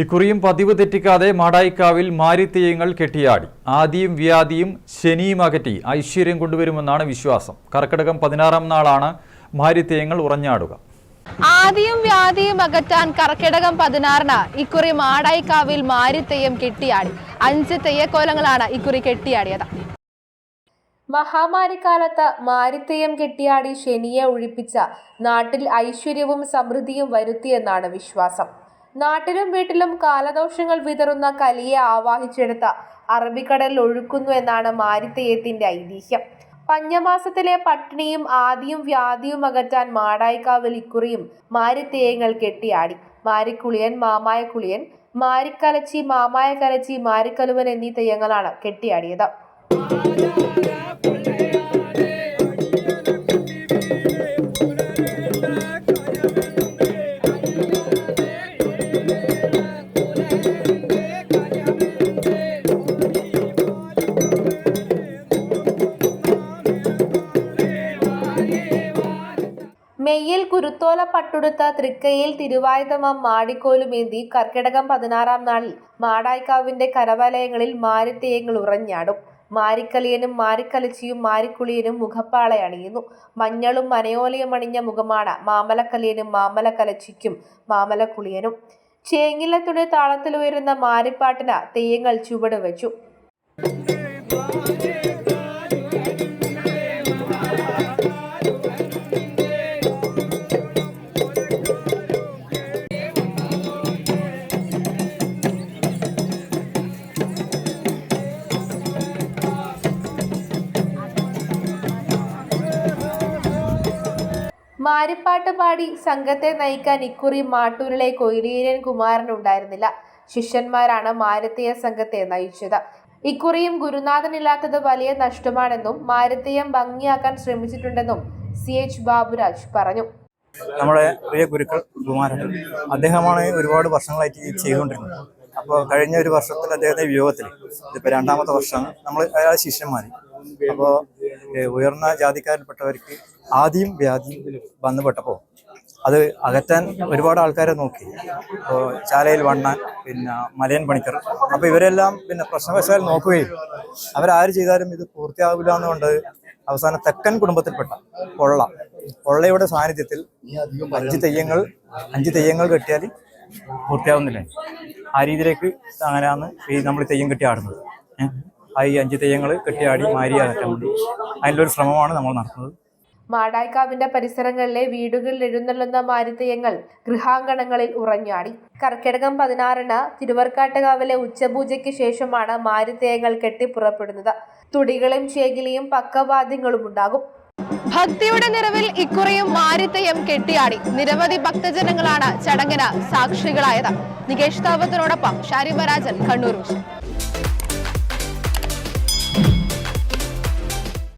ഇക്കുറിയും പതിവ് തെറ്റിക്കാതെ മാടായിക്കാവിൽ മാരിത്തെയ്യങ്ങൾ കെട്ടിയാടി. ആദിയും വ്യാധിയും ശനിയും അകറ്റി. ഐശ്വര്യം കൊണ്ടുവരുമെന്നാണ് വിശ്വാസം. കർക്കിടകം പതിനാറാം നാളാണ് മാരിത്തെയ്യങ്ങൾ ഉറഞ്ഞാടുക. ആദിയും വ്യാധിയും അകറ്റാൻ കർക്കിടകം പതിനാറിന് ഇക്കുറി മാടായിക്കാവിൽ മാരിത്തെയ്യം കെട്ടിയാടി. അഞ്ച് തെയ്യക്കോലങ്ങളാണ് ഇക്കുറി കെട്ടിയാടിയത്. മഹാമാരിക്കാലത്ത് മാരിത്തെയ്യം കെട്ടിയാടി ശനിയെ ഒഴിപ്പിച്ച നാട്ടിൽ ഐശ്വര്യവും സമൃദ്ധിയും വരുത്തിയെന്നാണ് വിശ്വാസം. നാട്ടിലും വീട്ടിലും കാലദോഷങ്ങൾ വിതറുന്ന കലിയെ ആവാഹിച്ചെടുത്ത അറബിക്കടലിൽ ഒഴുക്കുന്നു എന്നാണ് മാരിത്തെയ്യത്തിന്റെ ഐതിഹ്യം. പഞ്ഞമാസത്തിലെ പട്ടിണിയും ആദിയും വ്യാധിയും അകറ്റാൻ മാടായിക്കാവിൽ ഇക്കുറിയും മാരിത്തേയങ്ങൾ കെട്ടിയാടി. മാരിക്കുളിയൻ മാമായ കുളിയൻ മാരിക്കലച്ചി മാമായ കലച്ചി മാരിക്കലുവൻ എന്നീ തെയ്യങ്ങളാണ് കെട്ടിയാടിയത്. മെയ്യിൽ കുരുത്തോല പട്ടുടുത്ത തൃക്കയിൽ തിരുവായുധമം മാടിക്കോലുമേന്തി കർക്കിടകം പതിനാറാം നാളിൽ മാടായിക്കാവിന്റെ കരവലയങ്ങളിൽ മാരിത്തേയങ്ങൾ ഉറഞ്ഞാടും. മാരിക്കലിയനും മാരിക്കലച്ചിയും മാരിക്കുളിയനും മുഖപ്പാള അണിയുന്നു. മഞ്ഞളും മനയോലയും അണിഞ്ഞ മുഖമാണ് മാമലക്കലിയനും മാമലക്കലച്ചിക്കും മാമലക്കുളിയനും. ചേങ്ങിലത്തുടെ താളത്തിലുയരുന്ന മാരിപ്പാട്ടിന് തെയ്യങ്ങൾ ചുവട് വെച്ചു. മാരിപ്പാട്ട് പാടി സംഘത്തെ നയിക്കാൻ ഇക്കുറി മാട്ടൂരിലെ കൊയിലീരൻ കുമാരൻ ഉണ്ടായിരുന്നില്ല. ശിഷ്യന്മാരാണ് മാരത്തീയ സംഘത്തെ നയിച്ചത്. ഇക്കുറിയും ഗുരുനാഥൻ ഗുരുനാഥനില്ലാത്തത് വലിയ നഷ്ടമാണെന്നും മാരത്തീയം ഭംഗിയാക്കാൻ ശ്രമിച്ചിട്ടുണ്ടെന്നും സി എച്ച് ബാബുരാജ് പറഞ്ഞു. നമ്മുടെ പ്രിയ ഗുരുക്കൾ കുമാരൻ അദ്ദേഹമാണ് ഒരുപാട് വർഷങ്ങളായിട്ട് ചെയ്തുകൊണ്ടിരുന്നത്. അപ്പോൾ കഴിഞ്ഞ ഒരു വർഷത്തിൽ അദ്ദേഹത്തെ വിയോഗത്തിൽ ഇതിപ്പോൾ രണ്ടാമത്തെ വർഷമാണ്. നമ്മൾ അയാൾ ശിഷ്യന്മാർ അപ്പോൾ ഉയർന്ന ജാതിക്കാരിൽപ്പെട്ടവർക്ക് ആദ്യം വ്യാധിയും വന്നുപെട്ടപ്പോൾ അത് അകറ്റാൻ ഒരുപാട് ആൾക്കാരെ നോക്കി. ഇപ്പോൾ ചാലയിൽ വണ്ണാൻ പിന്നെ മലയൻ പണിക്കർ. അപ്പോൾ ഇവരെല്ലാം പിന്നെ പ്രശ്നവശാൽ നോക്കുകയും അവരാര് ചെയ്താലും ഇത് പൂർത്തിയാവില്ല എന്നുകൊണ്ട് അവസാനം തെക്കൻ കുടുംബത്തിൽപ്പെട്ട കൊള്ള കൊള്ളയുടെ സാന്നിധ്യത്തിൽ അഞ്ച് തെയ്യങ്ങൾ അഞ്ച് തെയ്യങ്ങൾ കെട്ടിയാൽ പൂർത്തിയാവുന്നില്ല. ആ രീതിയിലേക്ക് അങ്ങനെയാണ് ഈ നമ്മൾ തെയ്യം കെട്ടി ആടുന്നത്. ആ ഈ അഞ്ച് തെയ്യങ്ങൾ കെട്ടിയാടി മാരി അകറ്റാൻ വേണ്ടി. അതിന്റെ ഒരു ശ്രമമാണ് നമ്മൾ നടത്തുന്നത്. മാടായിക്കാവിന്റെ പരിസരങ്ങളിലെ വീടുകളിൽ എഴുന്നള്ളുന്ന മാരിത്തയങ്ങൾ ഗൃഹാങ്കണങ്ങളിൽ ഉറഞ്ഞാടി കർക്കിടകം പതിനാറിന് തിരുവർക്കാട്ടുകാവിലെ ഉച്ചപൂജയ്ക്ക് ശേഷമാണ് മാരിത്തയങ്ങൾ കെട്ടിപ്പുറപ്പെടുന്നത്. തുടികളും ചേകിലിയും പക്കവാദ്യങ്ങളും ഉണ്ടാകും. ഭക്തിയുടെ നിറവിൽ ഇക്കുറിയും മാരിത്തയം കെട്ടിയാടി. നിരവധി ഭക്തജനങ്ങളാണ് ചടങ്ങിന് സാക്ഷികളായത്. നികേഷ് താപത്തിനോടൊപ്പം ഷാരിമരാജൻ കണ്ണൂർ വിഷൻ